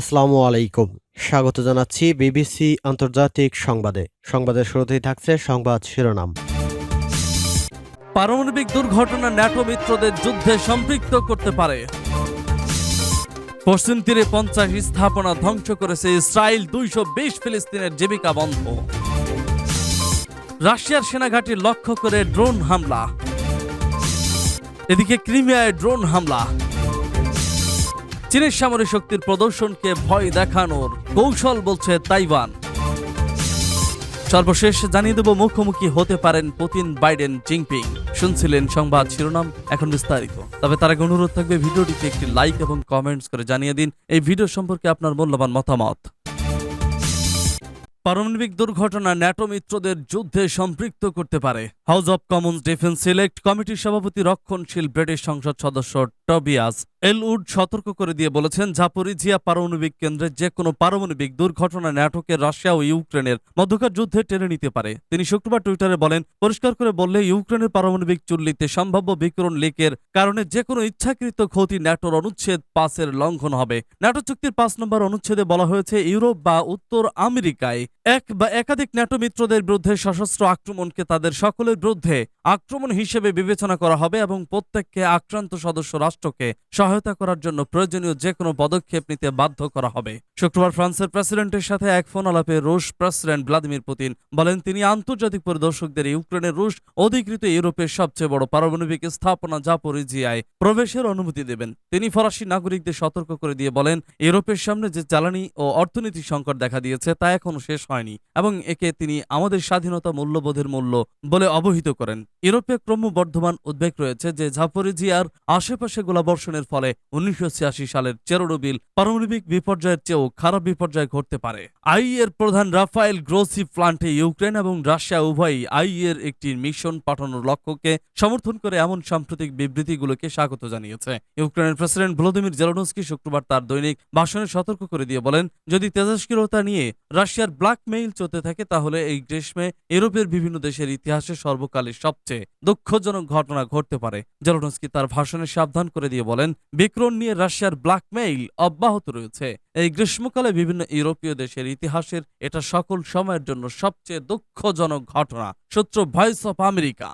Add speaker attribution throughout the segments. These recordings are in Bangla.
Speaker 1: আসসালামু আলাইকুম। স্বাগত জানাচ্ছি বিবিসি আন্তর্জাতিক সংবাদে। সংবাদের শুরুতেই থাকছে সংবাদ শিরোনাম।
Speaker 2: পারমাণবিক দুর্ঘটনা ন্যাটো মিত্রদের যুদ্ধে সম্পৃক্ত করতে পারে। পশ্চিম তীরে পঞ্চাশ স্থাপনা ধ্বংস করেছে ইসরায়েল, দুইশো বিশ ফিলিস্তিনের জীবিকা বন্ধ। রাশিয়ার সেনাঘাঁটি লক্ষ্য করে ড্রোন হামলা। এদিকে ক্রিমিয়ায় ড্রোন হামলা। চীনের সামরিক শক্তির প্রদর্শনকে ভয় দেখানোর কৌশল বলছে তাইওয়ান। সর্বশেষ জানিয়ে দেব, মুখোমুখি হতে পারেন পুতিন, বাইডেন, জিনপিং। শুনছিলেন সংবাদ শিরোনাম, এখন বিস্তারিত। তবে তার আগে অনুরোধ থাকবে, ভিডিওটিতে একটি লাইক এবং কমেন্টস করে জানিয়ে দিন, এই ভিডিও সম্পর্কে আপনার মূল্যবান মতামত। পারমাণবিক দুর্ঘটনা ন্যাটো মিত্রদের যুদ্ধে সম্পৃক্ত করতে পারে। House of commons defence select কমিটির সভাপতি রক্ষণশীল ব্রিটিশ সংসদ সদস্য টবিয়াস এলউড সতর্ক করে দিয়ে বলেছেন জাপোরিজিয়া পারমাণবিক কেন্দ্রে যে কোনো পারমাণবিক দুর্ঘটনা ন্যাটোকে রাশিয়া ও ইউক্রেনের মধ্যকার যুদ্ধে টেনে নিতে পারে। তিনি শুক্রবার টুইটারে বলেন, পরিষ্কার করে বললে ইউক্রেনের পারমাণবিক চুল্লিতে সম্ভাব্য বিকিরণ লিকের কারণে যে কোনো ইচ্ছাকৃত ক্ষতি ন্যাটোর অনুচ্ছেদ পাঁচের লঙ্ঘন হবে। ন্যাটো চুক্তির পাঁচ নম্বর অনুচ্ছেদে বলা হয়েছে, ইউরোপ বা উত্তর আমেরিকায় এক বা একাধিক ন্যাটো মিত্রদের বিরুদ্ধে সশস্ত্র আক্রমণকে তাদের সকলের বিরুদ্ধে আক্রমণ হিসেবে বিবেচনা করা হবে এবং প্রত্যেককে আক্রান্ত সদস্য রাষ্ট্রকে সহায়তা করার জন্য প্রয়োজনীয় যে কোনো পদক্ষেপ নিতে বাধ্য করা হবে। শুক্রবার ফ্রান্সের প্রেসিডেন্টের সাথে এক ফোন আলাপে রুশ প্রেসিডেন্ট ভ্লাদিমির পুতিন বলেন, তিনি আন্তর্জাতিক পরিদর্শকদের ইউক্রেনের রুশ অধিকৃত ইউরোপের সবচেয়ে বড় পারমাণবিক স্থাপনা জাপোরিজিয়ায় প্রবেশের অনুমতি দেবেন। তিনি ফরাসি নাগরিকদের সতর্ক করে দিয়ে বলেন, ইউরোপের সামনে যে জ্বালানি ও অর্থনৈতিক সংকট দেখা দিয়েছে তা এখনও শেষ হয়নি এবং একে তিনি আমাদের স্বাধীনতা মূল্যবোধের মূল্য বলে অবহিত করেন। ইউরোপে ক্রমবর্ধমান উদ্বেগ রয়েছে যে ঝাপরিজিয়ার আশেপাশে গোলাবর্ষণের ফলে উনিশশো সালের চেরোনোবিল পারমাণবিক বিপর্যয়ের চেয়েও খারাপ বিপর্যয় ঘটতে পারে। আই এর প্রধান রাফায়েল গ্রোসি প্লান্টে ইউক্রেন এবং রাশিয়া উভয়ই আই এর একটি মিশন পাঠানোর লক্ষ্যকে সমর্থন করে এমন সাম্প্রতিক বিবৃতিগুলোকে স্বাগত জানিয়েছে। ইউক্রেনের প্রেসিডেন্ট ভলোদিমির জেলনস্কি শুক্রবার তার দৈনিক ভাষণে সতর্ক করে দিয়ে বলেন, যদি তেজস্ক্রিয়তা নিয়ে রাশিয়ার ব্ল্যাকমেইল চলতে থাকে, তাহলে এই গ্রীষ্মে ইউরোপের বিভিন্ন দেশের ইতিহাসে সর্বকালের সবচেয়ে দুঃখজনক ঘটনা ঘটতে পারে। জেলোনস্কি তার ভাষণে সাবধান করে দিয়ে বলেন, বিক্রম নিয়ে রাশিয়ার ব্ল্যাকমেইল অব্যাহত রয়েছে। এই গ্রীষ্মকালে বিভিন্ন ইউরোপীয় দেশের ইতিহাসের এটা সকল সময়ের জন্য সবচেয়ে দুঃখজনক ঘটনা সূত্র ভয়েস অফ আমেরিকা।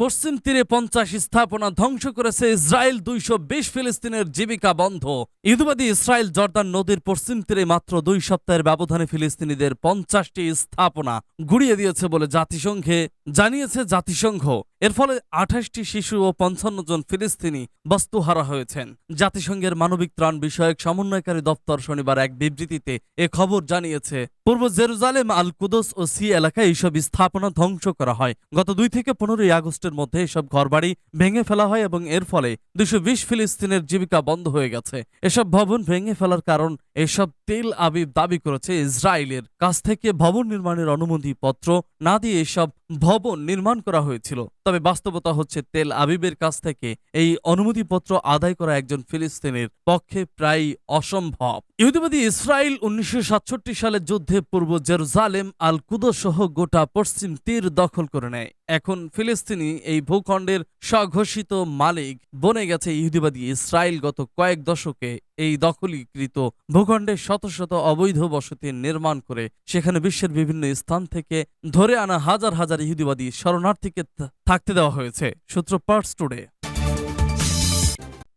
Speaker 2: পশ্চিম তীরে পঞ্চাশ স্থাপনা ধ্বংস করেছে ইসরায়েল, দুইশো বিশ ফিলিস্তিনের জীবিকা বন্ধ। ইহুদিবাদী ইসরায়েল জর্দান নদীর পশ্চিম তীরে মাত্র দুই সপ্তাহের ব্যবধানে ফিলিস্তিনিদের পঞ্চাশটি স্থাপনা গুড়িয়ে দিয়েছে বলে জাতিসংঘে জানিয়েছে জাতিসংঘ। এর ফলে আঠাশটি শিশু ও পঞ্চান্ন জন ফিলিস্তিনি বস্তুহারা হয়েছেন। জাতিসংঘের মানবিক ত্রাণ বিষয়ক সমন্বয়কারী দপ্তর শনিবার এক বিবৃতিতে এ খবর জানিয়েছে, পূর্ব জেরুজালেম, আল কুদস ও সি এলাকায় এইসব স্থাপনা ধ্বংস করা হয়। গত দুই থেকে পনেরোই আগস্টের মধ্যে এসব ঘরবাড়ি ভেঙে ফেলা হয় এবং এর ফলে দুশো বিশ ফিলিস্তিনের জীবিকা বন্ধ হয়ে গেছে। এসব ভবন ভেঙে ফেলার কারণ এসব তেল আবিব দাবি করেছে ইসরায়েলের কাছ থেকে ভবন নির্মাণের অনুমতি পত্র না দিয়ে এসব ভবন নির্মাণ করা হয়েছিল। তবে বাস্তবতা হচ্ছে তেল আবিবের কাছ থেকে এই অনুমতিপত্র আদায় করা একজন ফিলিস্তিনের পক্ষে প্রায় অসম্ভব। ইহুদিবাদী ইসরায়েল উনিশশো সালের যুদ্ধে পূর্ব জেরুজালেম আল কুদো সহ গোটা পশ্চিম তীর দখল করে নেয়। এখন ফিলিস্তিনি এই ভূখণ্ডের স্বঘোষিত মালিক বনে গেছে ইহুদিবাদী ইসরায়েল গত কয়েক দশকে। এই দখলীকৃত ভূখণ্ডে শত শত অবৈধ বসতি নির্মাণ করে সেখানে বিশ্বের বিভিন্ন স্থান থেকে ধরে আনা হাজার হাজার ইহুদিবাদী শরণার্থীকে থাকতে দেওয়া হয়েছে, সূত্র পার্টস টুডে।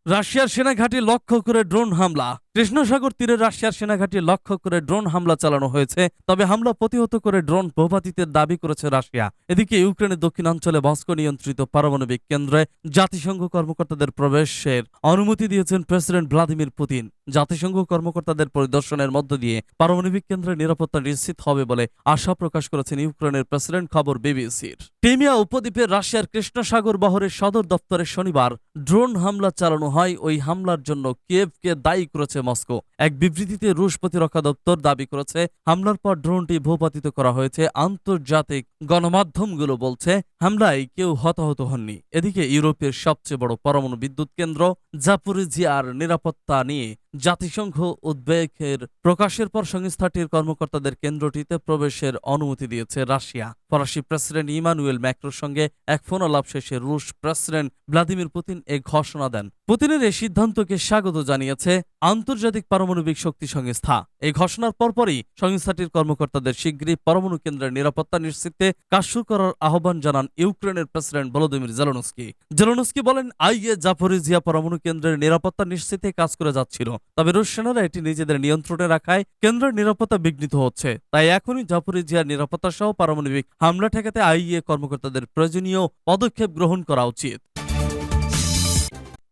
Speaker 2: রাশিয়ার সেনাঘাঁটি লক্ষ্য করে ড্রোন হামলা। কৃষ্ণসাগর তীরে রাশিয়ার সেনাঘাঁটি লক্ষ্য করে ড্রোন হামলা চালানো হয়েছে, তবে হামলা প্রতিহত করে ড্রোন ভূপাতিতের দাবি করেছে রাশিয়া। এদিকে ইউক্রেনের দক্ষিণাঞ্চলে মস্কো নিয়ন্ত্রিত পারমাণবিক কেন্দ্রে জাতিসংঘ কর্মকর্তাদের প্রবেশের অনুমতি দিয়েছেন প্রেসিডেন্ট ভ্লাদিমির পুতিন। জাতিসংঘ কর্মকর্তাদের পরিদর্শনের মধ্য দিয়ে পারমাণবিক কেন্দ্রের নিরাপত্তা নিশ্চিত হবে বলে আশা প্রকাশ করেছেন ইউক্রেনের প্রেসিডেন্ট খবর বিবিসির। ক্রিমিয়া উপদ্বীপে রাশিয়ার কৃষ্ণসাগর বহরের সদর দপ্তরে শনিবার ড্রোন হামলা চালানো হয়। ওই হামলার জন্য কিয়েভকে দায়ী করেছে মস্কো এক বিবৃতিতে রুশ প্রতিরক্ষা দপ্তর দাবি করেছে, হামলার পর ড্রোনটি ভূপাতিত করা হয়েছে। আন্তর্জাতিক গণমাধ্যমগুলো বলছে, হামলায় কেউ হতাহত হননি। এদিকে ইউরোপের সবচেয়ে বড় পরমাণু বিদ্যুৎ কেন্দ্র, জাপুরিজিয়ার নিরাপত্তা নিয়ে জাতিসংঘ উদ্বেগের প্রকাশের পর সংস্থাটির কর্মকর্তাদের কেন্দ্রটিতে প্রবেশের অনুমতি দিয়েছে রাশিয়া। ফরাসি প্রেসিডেন্ট ইমানুয়েল ম্যাক্রোর সঙ্গে এক ফোন আলাপ শেষে রুশ প্রেসিডেন্ট ভ্লাদিমির পুতিন এ ঘোষণা দেন। পুতিনের এই সিদ্ধান্তকে স্বাগত জানিয়েছে আন্তর্জাতিক পারমাণবিক শক্তি সংস্থা। এই ঘোষণার পরপরই সংস্থাটির কর্মকর্তাদের শীঘ্রই পরমাণু কেন্দ্রের নিরাপত্তা নিশ্চিতে কাজ শুরু করার আহ্বান জানান ইউক্রেনের প্রেসিডেন্ট ভলোদিমির জেলনস্কি। জেলনস্কি বলেন, আইএ জাপোরিজিয়া পরমাণু কেন্দ্রের নিরাপত্তা নিশ্চিতে কাজ করে যাচ্ছিল। তবে রুশ সেনারা এটি নিজেদের নিয়ন্ত্রণে রাখায় কেন্দ্রের নিরাপত্তা বিঘ্নিত হচ্ছে। তাই এখনই জাপোরিজিয়ার নিরাপত্তা সহ পারমাণবিক হামলা ঠেকাতে আইইএ কর্মকর্তাদের প্রয়োজনীয় পদক্ষেপ গ্রহণ করা উচিত।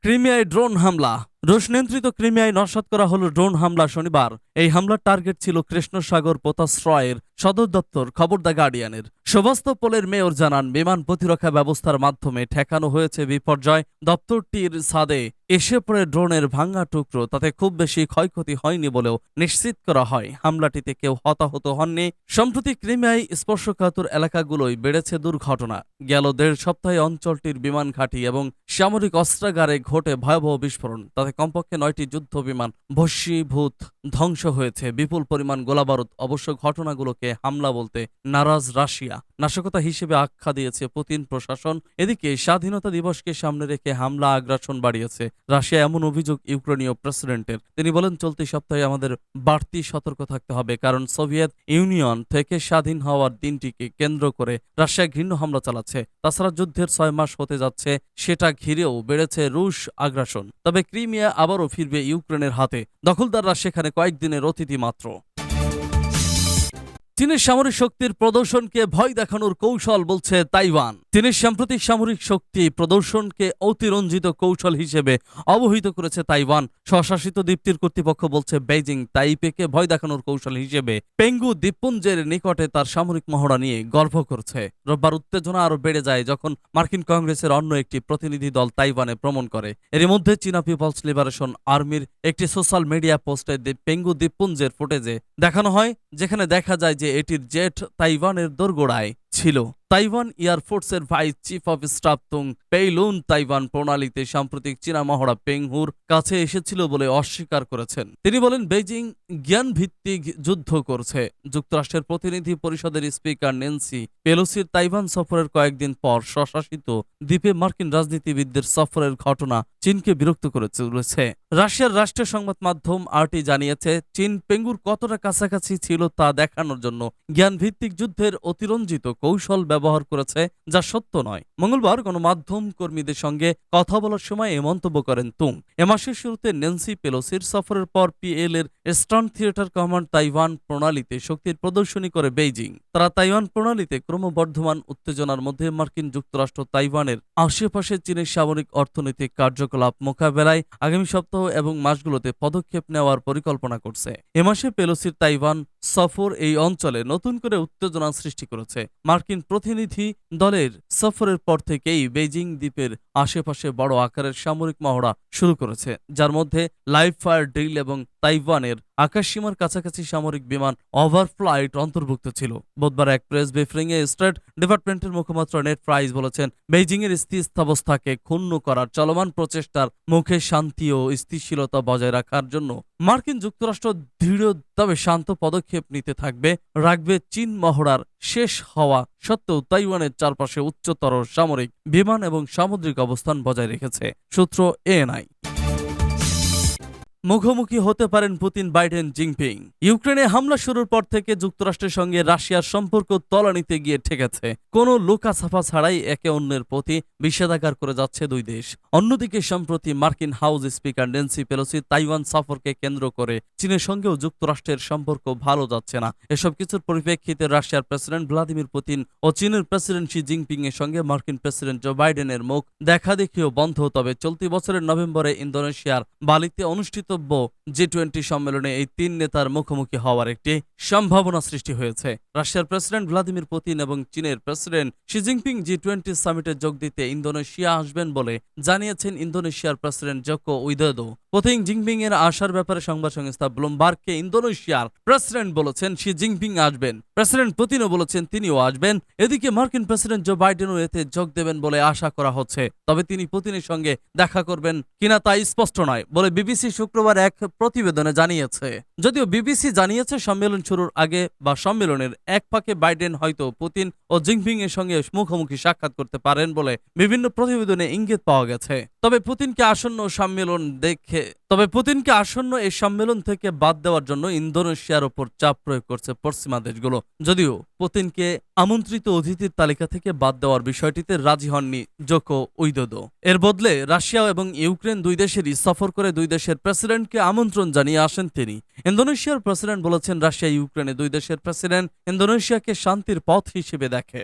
Speaker 2: ক্রিমিয়ায় ড্রোন হামলা রুশ নিয়ন্ত্রিত ক্রিমিয়ায় নস্বাত করা হলো ড্রোন হামলা শনিবার। এই হামলার টার্গেট ছিল কৃষ্ণসাগর পোতাশ্রয়ের সদর দপ্তর, খবর দ্য গার্ডিয়ানের। সেভাস্তোপোলের মেয়র জানান, বিমান প্রতিরক্ষা ব্যবস্থার মাধ্যমে ঠেকানো হয়েছে বিপর্যয়। দপ্তরটির ছাদে এসে পড়ে ড্রোনের ভাঙা টুকরো, তাতে খুব বেশি ক্ষয়ক্ষতি হয়নি বলেও নিশ্চিত করা হয়। হামলাটিতে কেউ হতাহত হননি। সম্প্রতি ক্রিমিয়ায় স্পর্শকাতর এলাকাগুলোয় বেড়েছে দুর্ঘটনা। গেল দেড় সপ্তাহে অঞ্চলটির বিমান ঘাঁটি এবং সামরিক অস্ত্রাগারে ঘটে ভয়াবহ বিস্ফোরণ। তাতে কমপক্ষে নয়টি যুদ্ধ বিমান ভস্মীভূত ধ্বংস হয়েছে। বিপুল পরিমাণ গোলাবারুদ, অবশ্য ঘটনাগুলোকে হামলা বলতে নারাজ রাশিয়া। নাশকতা হিসেবে আখ্যা দিয়েছে পুতিন প্রশাসন। এদিকে স্বাধীনতা দিবসকে সামনে রেখে হামলা আগ্রাসন বাড়িয়েছে রাশিয়া, এমন অভিযোগ ইউক্রেনীয় প্রেসিডেন্টের। তিনি বলেন, চলতি সপ্তাহে আমাদের বাড়তি সতর্ক থাকতে হবে কারণ সোভিয়েত ইউনিয়ন থেকে স্বাধীন হওয়ার দিনটিকে কেন্দ্র করে রাশিয়া ঘৃণ্য হামলা চালাচ্ছে। তাছাড়া যুদ্ধের ছয় মাস হতে যাচ্ছে, সেটা ঘিরেও বেড়েছে রুশ আগ্রাসন। তবে ক্রিমিয়া আবারও ফিরবে ইউক্রেনের হাতে। দখলদাররা সেখানে কয়েকদিনের অতিথি মাত্র। চীনের সামরিক শক্তির প্রদর্শনকে ভয় দেখানোর কৌশল বলছে তাইওয়ান। চীনের সাম্প্রতিক সামরিক শক্তি প্রদর্শনকে অতিরঞ্জিত কৌশল হিসেবে অবহিত করেছে তাইওয়ান। স্বশাসিত দ্বীপটির কর্তৃপক্ষ বলছে বেইজিং তাইপেকে ভয় দেখানোর কৌশল হিসেবে পেঙ্গু দ্বীপপুঞ্জের নিকটে তার সামরিক মহড়া নিয়ে গর্ব করছে। রোববার উত্তেজনা আরও বেড়ে যায় যখন মার্কিন কংগ্রেসের অন্য একটি প্রতিনিধি দল তাইওয়ানে ভ্রমণ করে। এর মধ্যে চীনা পিপলস লিবারেশন আর্মির একটি সোশ্যাল মিডিয়া পোস্টে পেঙ্গু দ্বীপপুঞ্জের ফুটেজে দেখানো হয়, যেখানে দেখা যায় যে এটির জেট তাইওয়ানের দোরগোড়ায় ছিল। Taiwan এয়ারফোর্সের vice chief of staff Tung Peilun Taiwan প্রণালীতে সাম্প্রতিক চীনা মহড়া পেংহুর কাছে এসেছিল বলে অস্বীকার করেছেন। তিনি বলেন, বেইজিং জ্ঞান ভিত্তিক যুদ্ধ করছে। যুক্তরাষ্ট্রের প্রতিনিধি পরিষদের স্পিকার নেন্সি পেলোসির তাইওয়ান সফরের কয়েকদিন পর স্বশাসিত দ্বীপে মার্কিন রাজনীতিবিদদের সফরের ঘটনা চীনকে বিরক্ত করে চলেছে রাশিয়ার রাষ্ট্রীয় সংবাদ মাধ্যম আরটি জানিয়েছে, চীন পেঙ্গুর কতটা কাছাকাছি ছিল তা দেখানোর জন্য জ্ঞান ভিত্তিক যুদ্ধের অতিরঞ্জিত কৌশল ব্যবহার করেছে, যা সত্য নয়। মঙ্গলবার গণমাধ্যম কর্মীদের সঙ্গে কথা বলার সময় এ মন্তব্য করেন তুং এ মাসের শুরুতে নেন্সি পেলোসির সফরের পর পিএল এর স্টার্ন থিয়েটার কমান্ড তাইওয়ান প্রণালীতে শক্তির প্রদর্শনী করে বেইজিং। তারা তাইওয়ান প্রণালীতে ক্রমবর্ধমান উত্তেজনার মধ্যে মার্কিন যুক্তরাষ্ট্র তাইওয়ানের আশেপাশে চীনের সামরিক অর্থনৈতিক কার্যকলাপ মোকাবেলায় আগামী সপ্তাহ এবং মাসগুলোতে পদক্ষেপ নেওয়ার পরিকল্পনা করছে। এ মাসে পেলোসির তাইওয়ান সফর এই অঞ্চলে নতুন করে উত্তেজনা সৃষ্টি করেছে। মার্কিন প্রতিনিধি দলের সফরের পর থেকেই বেইজিং দ্বীপের আশেপাশে বড় আকারের সামরিক মহড়া শুরু করেছে, যার মধ্যে লাইভ ফায়ার ড্রিল এবং তাইওয়ানের আকাশসীমার কাছাকাছি সামরিক বিমান ওভারফ্লাইট অন্তর্ভুক্ত ছিল। বুধবার এক প্রেস ব্রিফিং এ স্টেট ডিপার্টমেন্টের মুখপাত্র নেট প্রাইস বলেছেন বেইজিং এর স্থিতাবস্থাকে ক্ষুণ্ণ করার চলমান প্রচেষ্টার মুখে শান্তি ও স্থিতিশীলতা বজায় রাখার জন্য মার্কিন যুক্তরাষ্ট্র দৃঢ় তবে শান্ত পদক্ষেপ নিতে থাকবে, রাখবে চীন মহড়ার শেষ হওয়া সত্ত্বেও তাইওয়ানের চারপাশে উচ্চতর সামরিক বিমান এবং সামুদ্রিক অবস্থান বজায় রেখেছে সূত্র এএনআই। মুখোমুখি হতে পারেন পুতিন, বাইডেন জিংপিং ইউক্রেনে হামলা শুরুর পর থেকে যুক্তরাষ্ট্রের সঙ্গে রাশিয়ার সম্পর্ক তলানিতে গিয়ে ঠেকেছে। কোনো লুকাছাপা ছাড়াই একে অন্যের প্রতি বিষেধাগার করে যাচ্ছে দুই দেশ। অন্যদিকে, সম্প্রতি মার্কিন house speaker Nancy Pelosi Taiwan সফরকে কেন্দ্র করে চীনের সঙ্গেও যুক্তরাষ্ট্রের সম্পর্ক ভালো যাচ্ছে না। এসব কিছুর পরিপ্রেক্ষিতে রাশিয়ার প্রেসিডেন্ট ভ্লাদিমির পুতিন ও চীনের প্রেসিডেন্ট শি জিনপিং এর সঙ্গে মার্কিন প্রেসিডেন্ট জো বাইডেনের মুখ দেখা দেখিও বন্ধ। তবে চলতি বছরের নভেম্বরে ইন্দোনেশিয়ার বালিতে অনুষ্ঠিতব্য জি টোয়েন্টি সম্মেলনে এই তিন নেতার মুখোমুখি হওয়ার একটি সম্ভাবনা সৃষ্টি হয়েছে। রাশিয়ার প্রেসিডেন্ট ভ্লাদিমির পুতিন এবং চীনের president Xi Jinping G twenty সামিটে যোগ দিতে ইন্দোনেশিয়া আসবেন বলে জানিয়েছেন ইন্দোনেশিয়ার president Joko Widodo. Putin Jinping এর আসার ব্যাপারে সংবাদ সংস্থা ব্লুমবার্গকে ইন্দোনেশিয়ার প্রেসিডেন্ট বলেছেন শি জিনপিং আসবেন। প্রেসিডেন্ট পুতিনও বলেছেন তিনিও আসবেন। এদিকে মার্কিন প্রেসিডেন্ট জো বাইডেনও এতে যোগ দেবেন বলে আশা করা হচ্ছে। তবে তিনি পুতিনের সঙ্গে দেখা করবেন কিনা তা স্পষ্ট নয় বলে বিবিসি শুক্রবার এক প্রতিবেদনে জানিয়েছে। যদিও বিবিসি জানিয়েছে, সম্মেলন শুরুর আগে বা সম্মেলনের এক ফাঁকে বাইডেন হয়তো পুতিন ও জিনপিং এর সঙ্গে মুখোমুখি সাক্ষাৎ করতে পারেন বলে বিভিন্ন প্রতিবেদনে ইঙ্গিত পাওয়া গেছে। তবে পুতিনকে আসন্ন সম্মেলন দেখে, তবে পুতিনকে আসন্ন এই সম্মেলন থেকে বাদ দেওয়ার জন্য ইন্দোনেশিয়ার ওপর চাপ প্রয়োগ করছে পশ্চিমা দেশগুলো। যদিও পুতিনকে আমন্ত্রিত অতিথির তালিকা থেকে বাদ দেওয়ার বিষয়টিতে রাজি হননি জোকো উইদোদো। এর বদলে রাশিয়া এবং ইউক্রেন দুই দেশেরই সফর করে দুই দেশের প্রেসিডেন্টকে আমন্ত্রণ জানিয়ে আসেন তিনি। ইন্দোনেশিয়ার প্রেসিডেন্ট বলেছেন, রাশিয়া ইউক্রেনে দুই দেশের প্রেসিডেন্ট ইন্দোনেশিয়াকে শান্তির পথ হিসেবে দেখে।